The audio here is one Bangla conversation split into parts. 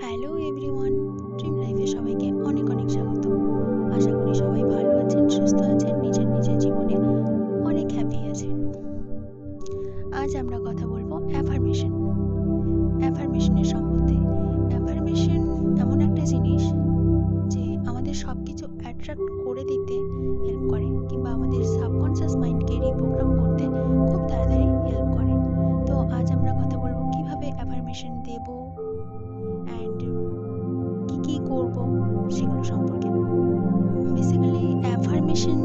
হ্যালো এভরিওয়ান ড্রিম লাইফে সবাইকে অনেক অনেক স্বাগত। আশা করি সবাই ভালো আছেন, সুস্থ আছেন, নিজের নিজের জীবনে অনেক হ্যাপি আছেন। আজ আমরা কথা বলব অ্যাফার্মেশন সেগুলো সম্পর্কে। বেসিক্যালি অ্যাফার্মেশন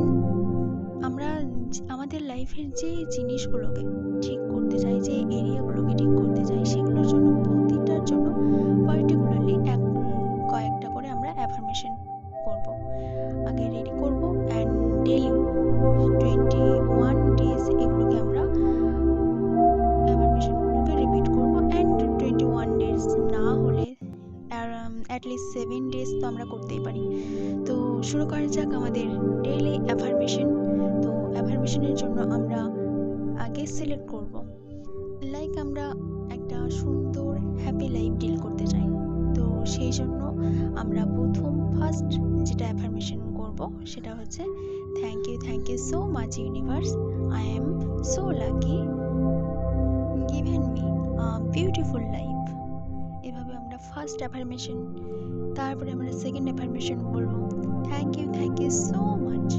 আমরা আমাদের লাইফের যে জিনিসগুলোকে ঠিক করতে চাই, যে এরিয়াগুলোকে ঠিক করতে চাই, সেগুলোর জন্য প্রতিটার জন্য পার্টিকুলারলি এক, কয়েকটা করে আমরা অ্যাফার্মেশন করব। আগে রেডি করব and daily twenty one days এগুলোকে আমরা অ্যাফার্মেশনগুলোকে রিপিট করব অ্যান্ড টোয়েন্টি ওয়ান ডেজ না হলে অ্যাটলিস্ট সেভেন ডেজ তো আমরা করতেই শুরু করা যাক আমাদের ডেইলি অ্যাফার্মেশন তো অ্যাফার্মেশনের জন্য আমরা আগে সিলেক্ট করব। লাইক আমরা একটা সুন্দর হ্যাপি লাইফ ডিল করতে চাই। তো সেই জন্য আমরা প্রথম ফার্স্ট যেটা অ্যাফার্মেশন করব সেটা হচ্ছে thank you thank you so much universe I am so lucky first affirmation তারপরে আমরা সেকেন্ড অ্যাফার্মেশন বলব। Thank you thank you so much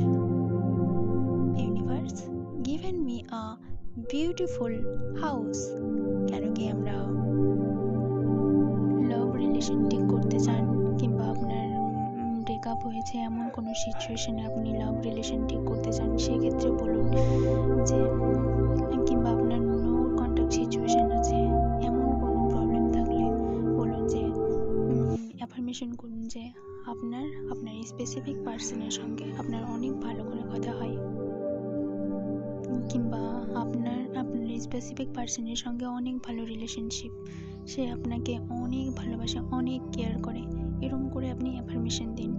universe given me a beautiful house কেন কি আমরা লাভ রিলেশন ঠিক করতে চান? কিংবা আপনার ব্রেকআপ হয়েছে এমন কোনো সিচুয়েশনে আপনি লাভ রিলেশন ঠিক করতে চান? সেক্ষেত্রে বলুন যে অ্যাফার্মেশন করুন যে আপনার আপনার স্পেসিফিক পার্সনের সঙ্গে আপনার অনেক ভালো করে কথা হয়। কিংবা আপনার আপনার স্পেসিফিক পার্সনের সঙ্গে অনেক ভালো রিলেশনশিপ সে আপনাকে অনেক ভালোবাসে, অনেক কেয়ার করে। এরকম করে আপনি অ্যাফার্মেশন দিন।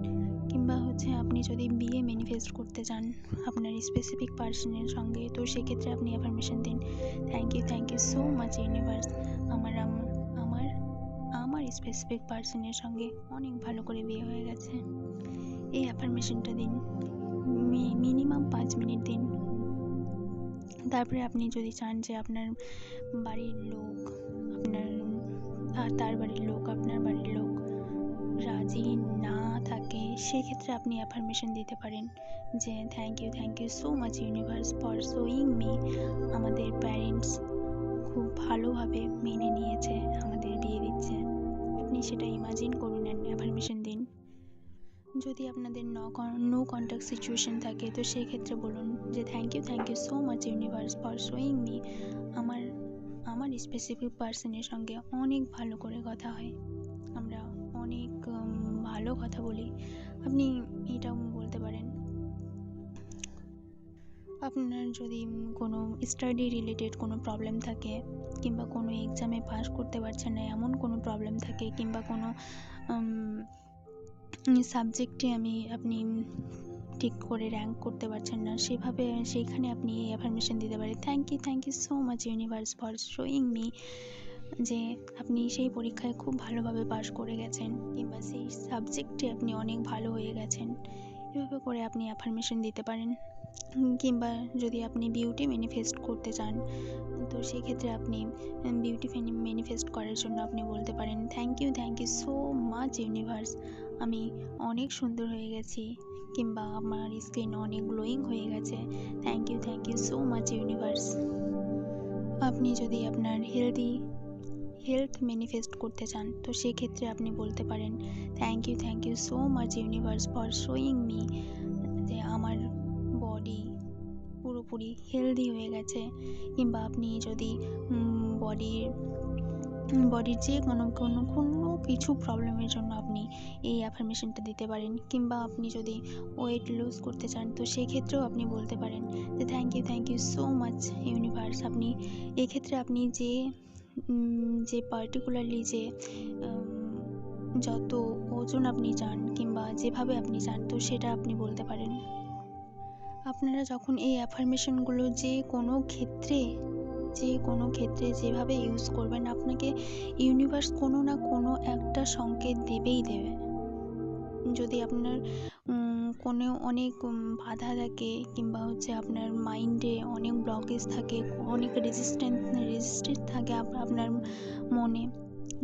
কিংবা হচ্ছে আপনি যদি বিয়ে ম্যানিফেস্ট করতে চান আপনার স্পেসিফিক পার্সনের সঙ্গে, তো সেক্ষেত্রে আপনি অ্যাফার্মেশন দিন। Thank you thank you so much universe আমার আম- আমার আমার স্পেসিফিক পার্সনের সঙ্গে অনেক ভালো করে বিয়ে হয়ে গেছে। এই অ্যাফার্মেশনটা দিন। মিনিমাম পাঁচ মিনিট দিন। তারপরে আপনি যদি চান যে আপনার বাড়ির লোক, আপনার তার বাড়ির লোক, আপনার বাড়ির লোক রাজি না থাকে, সেক্ষেত্রে আপনি অ্যাফার্মেশন দিতে পারেন যে thank you thank you so much universe for showing me আমাদের প্যারেন্টস খুব ভালোভাবে মেনে নিয়েছে, আমাদের বিয়ে দিচ্ছে। আপনি সেটা ইমাজিন করুন অ্যান্ড অ্যাফার্মেশন দিন। যদি আপনাদের ন নো কন্ট্যাক্ট সিচুয়েশন থাকে, তো সেই ক্ষেত্রে বলুন যে thank you thank you so much universe for showing me আমার আমার স্পেসিফিক পার্সনের সঙ্গে অনেক ভালো করে কথা হয়। আমরা অনেক ভালো কথা বলি। আপনি এটাও বলতে পারেন। আপনার যদি কোনো স্টাডি রিলেটেড কোনো প্রবলেম থাকে কিংবা কোনো এক্সামে পাস করতে পারছেন না, এমন কোনো প্রবলেম থাকে কিংবা কোনো সাবজেক্টে আমি, আপনি ঠিক করে র্যাঙ্ক করতে পারছেন না, সেভাবে সেইখানে আপনি এই অ্যাফার্মেশন দিতে পারেন। Thank you thank you so much universe for showing me যে আপনি সেই পরীক্ষায় খুব ভালোভাবে পাশ করে গেছেন কিংবা সেই সাবজেক্টে আপনি অনেক ভালো হয়ে গেছেন। এভাবে করে আপনি অ্যাফার্মেশন দিতে পারেন। কিংবা যদি আপনি বিউটি ম্যানিফেস্ট করতে চান, তো সেক্ষেত্রে আপনি বিউটি ম্যানিফেস্ট করার জন্য আপনি বলতে পারেন thank you thank you so much universe আমি অনেক সুন্দর হয়ে গেছি, কিংবা আমার স্কিন অনেক গ্লোয়িং হয়ে গেছে thank you thank you so much universe আপনি যদি আপনার হেলদি হেলথ ম্যানিফেস্ট করতে চান, তো সেক্ষেত্রে আপনি বলতে পারেন thank you thank you so much universe for showing me যে আমার পুরোপুরি হেলদি হয়ে গেছে। কিংবা আপনি যদি বডির বডির যে কোনো কোনো কোনো কিছু প্রবলেমের জন্য আপনি এই অ্যাফার্মেশনটা দিতে পারেন, কিংবা আপনি যদি ওয়েট লুজ করতে চান, তো সেক্ষেত্রেও আপনি বলতে পারেন যে thank you thank you so much universe আপনি এক্ষেত্রে আপনি যে যে পার্টিকুলারলি যে যত ওজন আপনি চান, কিংবা যেভাবে আপনি চান, তো সেটা আপনি বলতে পারেন। আপনারা যখন এই অ্যাফার্মেশনগুলো যে কোনো ক্ষেত্রে, যে কোনো ক্ষেত্রে যেভাবে ইউজ করবেন, আপনাকে ইউনিভার্স কোনো না কোনো একটা সংকেত দেবেই দেবে। যদি আপনার কোনো অনেক বাধা থাকে কিংবা হচ্ছে আপনার মাইন্ডে অনেক ব্লকেজ থাকে, অনেক রেজিস্ট্যান্ট রেজিস্টেড থাকে আপনার মনে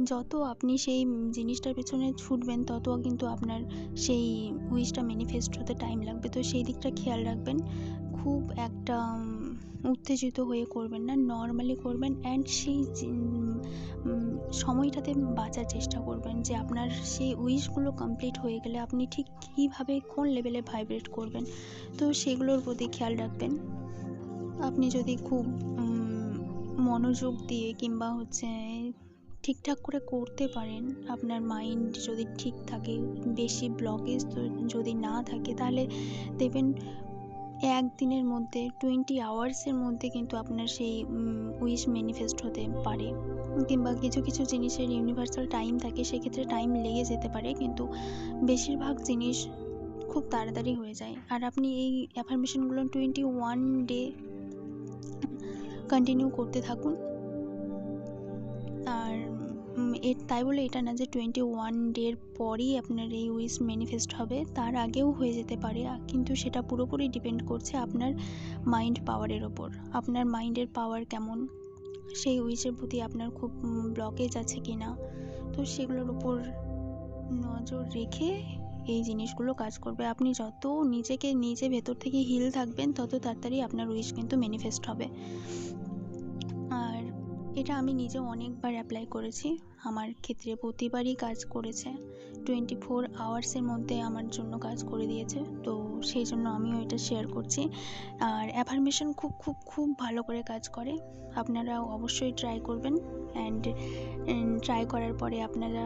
যত আপনি সেই জিনিসটার পেছনে ছুটবেন, তত কিন্তু আপনার সেই উইশটা ম্যানিফেস্ট হতে টাইম লাগবে। তো সেই দিকটা খেয়াল রাখবেন। খুব একটা উত্তেজিত হয়ে করবেন না নর্মালি করবেন অ্যান্ড সেই সময়টাতে বাঁচার চেষ্টা করবেন যে আপনার সেই উইশগুলো কমপ্লিট হয়ে গেলে আপনি ঠিক কীভাবে, কোন লেভেলে ভাইব্রেট করবেন। তো সেগুলোর প্রতি খেয়াল রাখবেন। আপনি যদি খুব মনোযোগ দিয়ে কিংবা হচ্ছে ঠিকঠাক করে করতে পারেন, আপনার মাইন্ড যদি ঠিক থাকে, বেশি ব্লকেজ যদি না থাকে, তাহলে দেখবেন একদিনের মধ্যে টোয়েন্টি আওয়ার্সের মধ্যে কিন্তু আপনার সেই উইশ ম্যানিফেস্ট হতে পারে। কিংবা কিছু কিছু জিনিসের ইউনিভার্সাল টাইম থাকে, সেক্ষেত্রে টাইম লেগে যেতে পারে, কিন্তু বেশিরভাগ জিনিস খুব তাড়াতাড়ি হয়ে যায়। আর আপনি এই অ্যাফার্মেশনগুলো টোয়েন্টি ওয়ান ডে কন্টিনিউ করতে থাকুন। এর তাই বলে এটা না যে টোয়েন্টি ওয়ান ডের পরই আপনার এই উইশ ম্যানিফেস্ট হবে, তার আগেও হয়ে যেতে পারে। কিন্তু সেটা পুরোপুরি ডিপেন্ড করছে আপনার মাইন্ড পাওয়ারের ওপর। আপনার মাইন্ডের পাওয়ার কেমন? সেই উইশের প্রতি আপনার খুব ব্লকেজ আছে কি না তো সেগুলোর উপর নজর রেখে এই জিনিসগুলো কাজ করবে। আপনি যত নিজেকে নিজে ভেতর থেকে হিল থাকবেন, তত তাড়াতাড়ি আপনার উইশ কিন্তু ম্যানিফেস্ট হবে। এটা আমি নিজে অনেকবার অ্যাপ্লাই করেছি। আমার ক্ষেত্রে প্রতিবারই কাজ করেছে। টোয়েন্টি ফোর আওয়ার্সের মধ্যে আমার জন্য কাজ করে দিয়েছে। তো সেই জন্য আমিও এটা শেয়ার করছি। আর অ্যাফার্মেশন খুব খুব খুব ভালো করে কাজ করে। আপনারা অবশ্যই ট্রাই করবেন। অ্যান্ড ট্রাই করার পরে আপনারা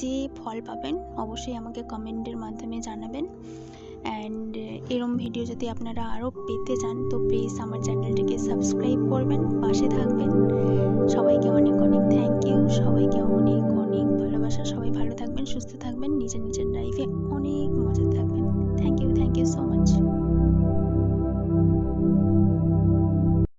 যে ফল পাবেন, অবশ্যই আমাকে কমেন্টের মাধ্যমে জানাবেন। অ্যান্ড এরম ভিডিও যদি আপনারা আরও পেতে চান, তো প্লিজ আমার চ্যানেলটিকে সাবস্ক্রাইব করবেন। পাশে থাকবেন।